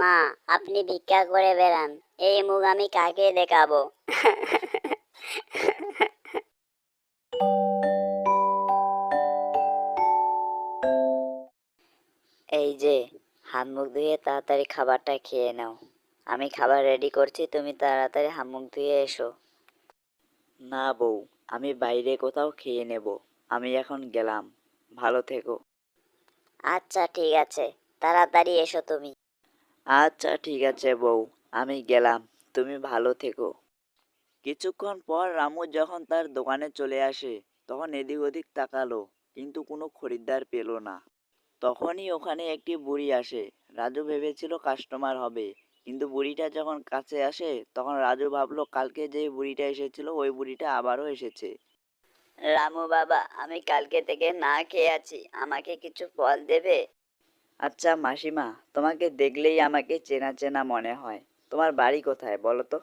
মা আপনি ভিক্ষা করে বেড়ান। এই মুখ আমি কাকে দেখাবো? এই যে হাত মুখ ধুয়ে তাড়াতাড়ি খাবারটা খেয়ে নাও। আমি খাবার রেডি করছি তুমি তাড়াতাড়ি হাত মুখ ধুয়ে এসো। না বউ আমি বাইরে কোথাও খেয়ে নেব। আমি এখন গেলাম। ভালো থেকো। আচ্ছা ঠিক আছে। তাড়াতাড়ি এসো তুমি। আচ্ছা ঠিক আছে বউ, আমি গেলাম, তুমি ভালো থেকো। কিছুক্ষণ পর রামু যখন তার দোকানে চলে আসে, তখন এদিক ওদিক তাকালো, কিন্তু কোনো খরিদ্দার পেল না। তখনই ওখানে একটি বুড়ি আসে, রাজু ভেবেছিল কাস্টমার হবে, কিন্তু বুড়িটা যখন কাছে আসে, তখন রাজু ভাবলো কালকে যে বুড়িটা এসেছিল, ওই বুড়িটা আবারও এসেছে। রামু বাবা, আমি কালকে থেকে না খেয়ে আছি, আমাকে কিছু ফল দেবে? আচ্ছা মাসিমা তোমাকে দেখলেই আমাকে চেনা চেনা মনে হয়। তোমার বাড়ি কোথায় বলো তো?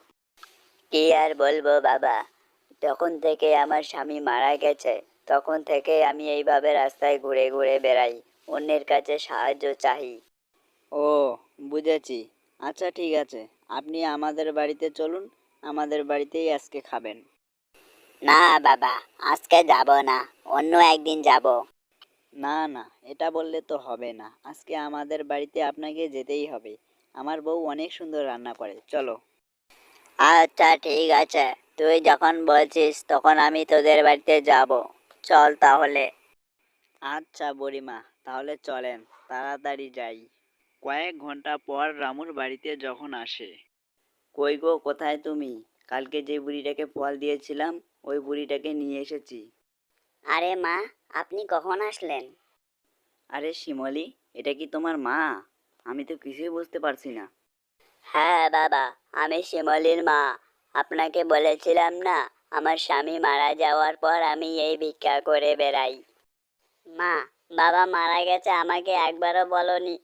কি আর বলব বাবা তখন থেকে আমার স্বামী মারা গেছে তখন থেকে আমি এইভাবে রাস্তায় ঘুরে ঘুরে বেড়াই অন্যের কাছে সাহায্য চাই। ও বুঝেছি। আচ্ছা ঠিক আছে আপনি আমাদের বাড়িতে চলুন আমাদের বাড়িতেই আজকে খাবেন। না বাবা আজকে যাব না অন্য একদিন যাব। না না এটা বললে তো হবে না। আজকে আমাদের বাড়িতে আপনাকে যেতেই হবে। আমার বউ অনেক সুন্দর রান্না করে। চলো। আচ্ছা ঠিক আছে। তুই যখন বলছিস তখন আমি তোদের বাড়িতে যাব। চল তাহলে। আচ্ছা বুড়িমা তাহলে চলেন। তাড়াতাড়ি যাই। কয়েক ঘণ্টা পর রামুর বাড়িতে যখন আসে। কই গো কোথায় তুমি? কালকে যে বুড়িটাকে ফল দিয়েছিলাম ওই বুড়িটাকে নিয়ে এসেছি। আরে মা আপনি কখন আসলেন? আরে শিমলি এটা কি তোমার মা? আমি তো কিছুই বুঝতে পারছি না। হ্যাঁ বাবা আমি শিমলির মা। আপনাকে বলেছিলাম না আমার স্বামী মারা যাওয়ার পর আমি এই ভিক্ষা করে বেড়াই। মা বাবা মারা গেছে আমাকে একবারও বলনি।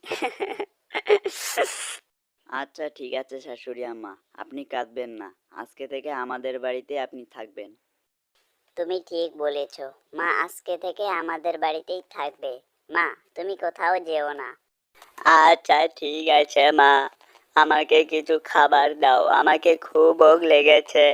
আচ্ছা ঠিক আছে শাশুড়ি আম্মা আপনি কাঁদবেন না। আজকে থেকে আমাদের বাড়িতে আপনি থাকবেন। তুমি ঠিক বলেছ। মা আজকে থেকে আমাদের বাড়িতেই থাকবে। মা, তুমি কোথাও যেও না। আচ্ছা ঠিক আছে, মা। আমাকে কিছু খাবার দাও। আমাকে খুব ভোগ লেগেছে।